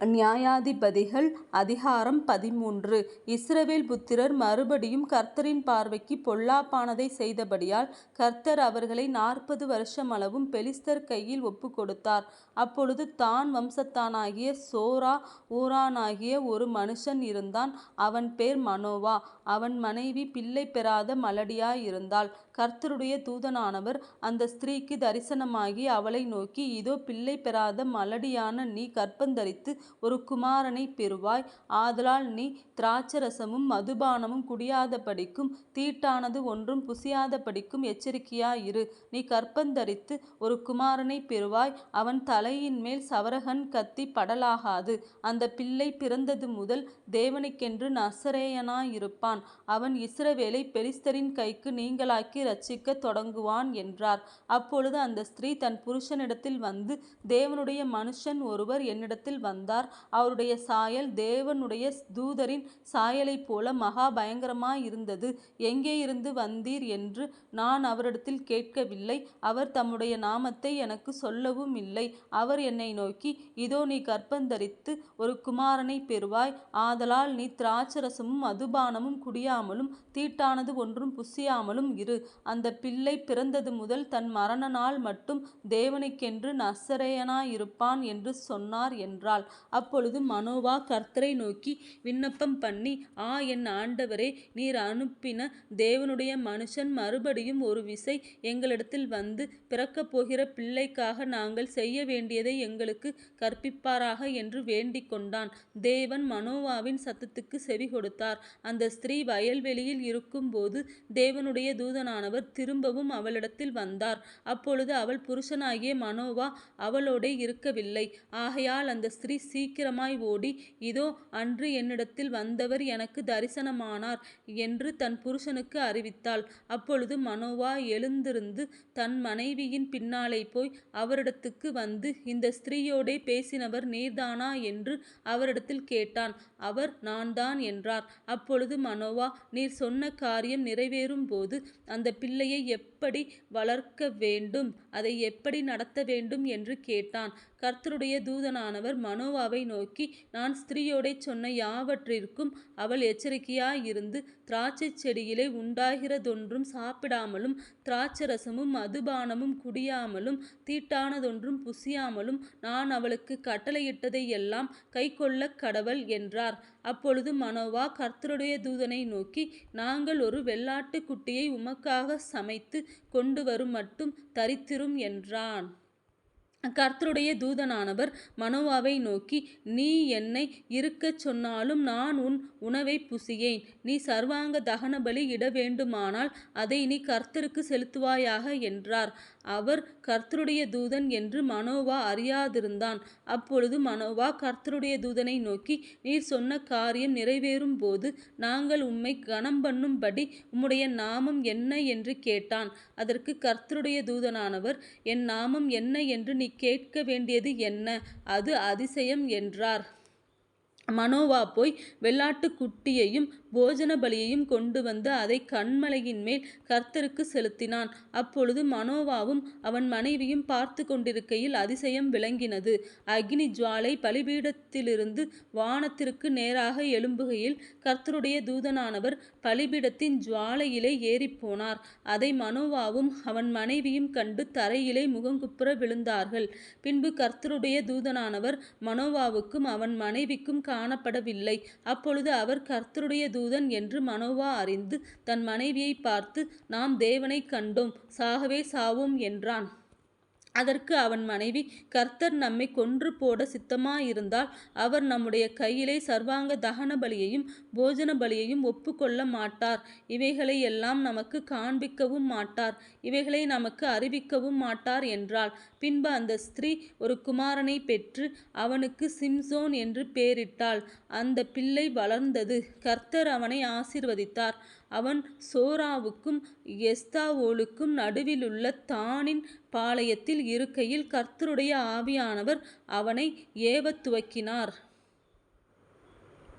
நியாயாதிபதிகள் அதிகாரம் பதிமூன்று இஸ்ரவேல் புத்திரர் மறுபடியும் கர்த்தரின் பார்வைக்கு பொல்லாப்பானதை செய்தபடியால் கர்த்தர் அவர்களை நாற்பது வருஷமளவும் பெலிஸ்தர் கையில் ஒப்புக்கொடுத்தார். அப்பொழுது தான் வம்சத்தானாகிய சோரா ஊரானாகிய ஒரு மனுஷன் இருந்தான். அவன் பேர் மனோவா. அவன் மனைவி பிள்ளை பெறாத மலடியாயிருந்தாள். கர்த்தருடைய தூதனானவர் அந்த ஸ்திரீக்கு தரிசனமாகி அவளை நோக்கி இதோ பிள்ளை பெறாத மலடியான நீ கற்பந்தரித்து ஒரு குமாரனைப் பெறுவாய். ஆதலால் நீ திராட்சரசமும் மதுபானமும் குடியாதபடிக்கும் தீட்டானது ஒன்றும் புசியாதபடிக்கும் எச்சரிக்கையாயிரு. நீ கற்பந்தரித்து ஒரு குமாரனைப் பெறுவாய். அவன் தலையின்மேல் சவரகன் கத்தி படலாகாது. அந்த பிள்ளை பிறந்தது முதல் தேவனுக்கென்று நசரேயனாயிருப்பான். அவன் இஸ்ரவேலை பெலிஸ்தரின் கைக்கு நீங்களாக்கி ரட்சிக்க தொடங்குவான் என்றார். அப்பொழுது அந்த ஸ்திரீ தன் புருஷனிடத்தில் வந்து தேவனுடைய மனுஷன் ஒருவர் என்னிடத்தில் வந்தார். அவருடைய சாயல் தேவனுடைய தூதரின் சாயலைப் போல மகா பயங்கரமா இருந்தது எங்கே இருந்து வந்தீர் என்று நான் அவரிடத்தில் கேட்கவில்லை. அவர் தம்முடைய நாமத்தை எனக்கு சொல்லவும் இல்லை அவர் என்னை நோக்கி இதோ நீ கர்ப்பந்தரித்து ஒரு குமாரனைப் பெறுவாய். ஆதலால் நீ திராட்சரசமும் மதுபானமும் குடியாமலும் தீட்டானது ஒன்றும் புசியாமலும் இரு. அந்த பிள்ளை பிறந்தது முதல் தன் மரணநாள் மட்டும் தேவனுக்கென்று நசரேயனாயிருப்பான் என்று சொன்னார் என்றாள். அப்பொழுது மனோவா கர்த்தரை நோக்கி விண்ணப்பம் பண்ணி ஆ என் ஆண்டவரே நீர் அனுப்பின தேவனுடைய மனுஷன் மறுபடியும் ஒரு விசை எங்களிடத்தில் வந்து பிறக்கப் போகிற பிள்ளைக்காக நாங்கள் செய்ய வேண்டியதை எங்களுக்கு கற்பிப்பாராக என்று வேண்டிக்கொண்டான். தேவன் மனோவாவின் சத்தத்துக்கு செவி கொடுத்தார் அந்த ஸ்திரீ வயல்வெளியில் இருக்கும்போது தேவனுடைய தூதனான தூதனானவர் திரும்பவும் அவளிடத்தில் வந்தார். அப்பொழுது அவள் புருஷனாகிய மனோவா அவளோடே இருக்கவில்லை. ஆகையால் அந்த ஸ்திரீ சீக்கிரமாய் ஓடி இதோ அன்று என்னிடத்தில் வந்தவர் எனக்கு தரிசனமானார் என்று தன் புருஷனுக்கு அறிவித்தாள். அப்பொழுது மனோவா எழுந்திருந்து தன் மனைவியின் பின்னாலே போய் அவரிடத்துக்கு வந்து இந்த ஸ்திரீயோடே பேசினவர் நீர்தானா என்று அவரிடத்தில் கேட்டான். அவர் நான்தான் என்றார். அப்பொழுது மனோவா நீர் சொன்ன காரியம் நிறைவேறும் போது அந்த அந்த பிள்ளையை எப் எப்படி வளர்க்கவேண்டும் அதை எப்படி நடத்த வேண்டும் என்று கேட்டான். கர்த்தருடைய தூதனானவர் மனோவாவை நோக்கி நான் ஸ்திரீயோடை சொன்ன யாவற்றிற்கும் அவள் எச்சரிக்கையாயிருந்து திராட்சைச் செடியிலே உண்டாகிறதொன்றும் சாப்பிடாமலும் திராட்சரசமும் மதுபானமும் குடியாமலும் தீட்டானதொன்றும் புசியாமலும் நான் அவளுக்கு கட்டளையிட்டதை எல்லாம் கட்டளையிட்டதையெல்லாம் கடவள் என்றார். அப்பொழுது மனோவா கர்த்தருடைய தூதனை நோக்கி நாங்கள் ஒரு வெள்ளாட்டு குட்டியை உமக்காக சமைத்து கொண்டு வரும் மட்டும் தரித்திரும் என்றான். கர்த்தருடைய தூதனானவர் மனோவாவை நோக்கி நீ என்னை இருக்கச் சொன்னாலும் நான் உன் உணவை புசியேன். நீ சர்வாங்க தகனபலி இடவேண்டுமானால் அதை நீ கர்த்தருக்கு செலுத்துவாயாக என்றார். அவர் கர்த்தருடைய தூதன் என்று மனோவா அறியாதிருந்தான். அப்பொழுது மனோவா கர்த்தருடைய தூதனை நோக்கி நீர் சொன்ன காரியம் நிறைவேறும் போது நாங்கள் உம்மை கணம் பண்ணும்படி உம்முடைய நாமம் என்ன என்று கேட்டான். அதற்கு கர்த்தருடைய தூதனானவர் என் நாமம் என்ன என்று நீ கேட்க வேண்டியது என்ன? அது அதிசயம் என்றார். மனோவா போய் வெள்ளாட்டுக் குட்டியையும் வந்து அதை கண்மலையின் மேல் கர்த்தருக்கு செலுத்தினான். அப்பொழுது மனோவாவும் அவன் மனைவியும் பார்த்து கொண்டிருக்கையில் அதிசயம் விளங்கினது. அக்னி ஜுவாலை பலிபீடத்திலிருந்து வானத்திற்கு நேராக எழும்புகையில் கர்த்தருடைய தூதனானவர் பலிபீடத்தின் ஜுவாலையிலே ஏறிப்போனார். அதை மனோவாவும் அவன் மனைவியும் கண்டு தரையிலே முகங்குப்புற விழுந்தார்கள். பின்பு கர்த்தருடைய தூதனானவர் மனோவாவுக்கும் அவன் மனைவிக்கும் காணப்படவில்லை. அப்பொழுது அவர் கர்த்தருடைய தூதன் என்று மனோவா அறிந்து தன் மனைவியைப் பார்த்து நாம் தேவனைக் கண்டோம் சாகவே சாவோம் என்றான். அதற்கு அவன் மனைவி கர்த்தர் நம்மை கொன்று போட சித்தமாயிருந்தால் அவர் நம்முடைய கையிலே சர்வாங்க தகன பலியையும் போஜன பலியையும் ஒப்புக்கொள்ள மாட்டார் இவைகளை எல்லாம் நமக்கு காண்பிக்கவும் மாட்டார் இவைகளை நமக்கு அறிவிக்கவும் மாட்டார் என்றாள். பின்பு அந்த ஸ்திரீ ஒரு குமாரனைப் பெற்று அவனுக்கு சிம்சோன் என்று பேரிட்டாள். அந்த பிள்ளை வளர்ந்தது. கர்த்தர் அவனை ஆசிர்வதித்தார் அவன் சோராவுக்கும் எஸ்தாவோலுக்கும் நடுவிலுள்ள தானின் பாளையத்தில் இருக்கையில் கர்த்தருடைய ஆவியானவர் அவனை ஏவத் துவக்கினார்.